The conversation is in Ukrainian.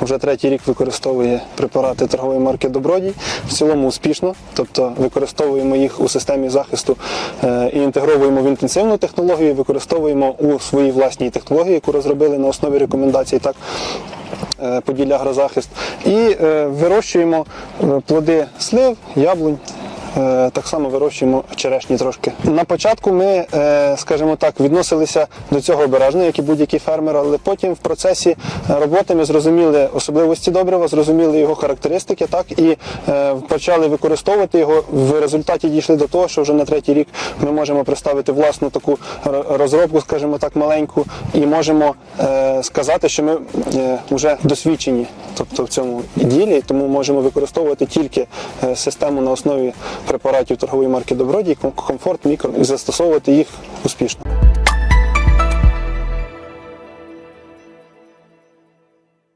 вже третій рік використовує препарати торгової марки Добродій. В цілому успішно, тобто використовуємо їх у системі захисту е, і інтегровуємо в інтенсивну технологію, використовуємо у своїй власній технології, яку розробили на основі рекомендацій. Так, е, Поділля агрозахист. І е, вирощуємо плоди слив, яблунь. Е, Так само вирощуємо черешні трошки. На початку ми, е, скажімо так, відносилися до цього обережно, як і будь-який фермер, але потім в процесі роботи ми зрозуміли особливості добрива, зрозуміли його характеристики, так і е, почали використовувати його. В результаті дійшли до того, що вже на третій рік ми можемо представити власну таку розробку, скажімо так, маленьку, і можемо сказати, що ми вже досвідчені, тобто в цьому ділі, тому можемо використовувати тільки систему на основі препаратів торгової марки Добродій, комфорт, мікро і застосовувати їх успішно.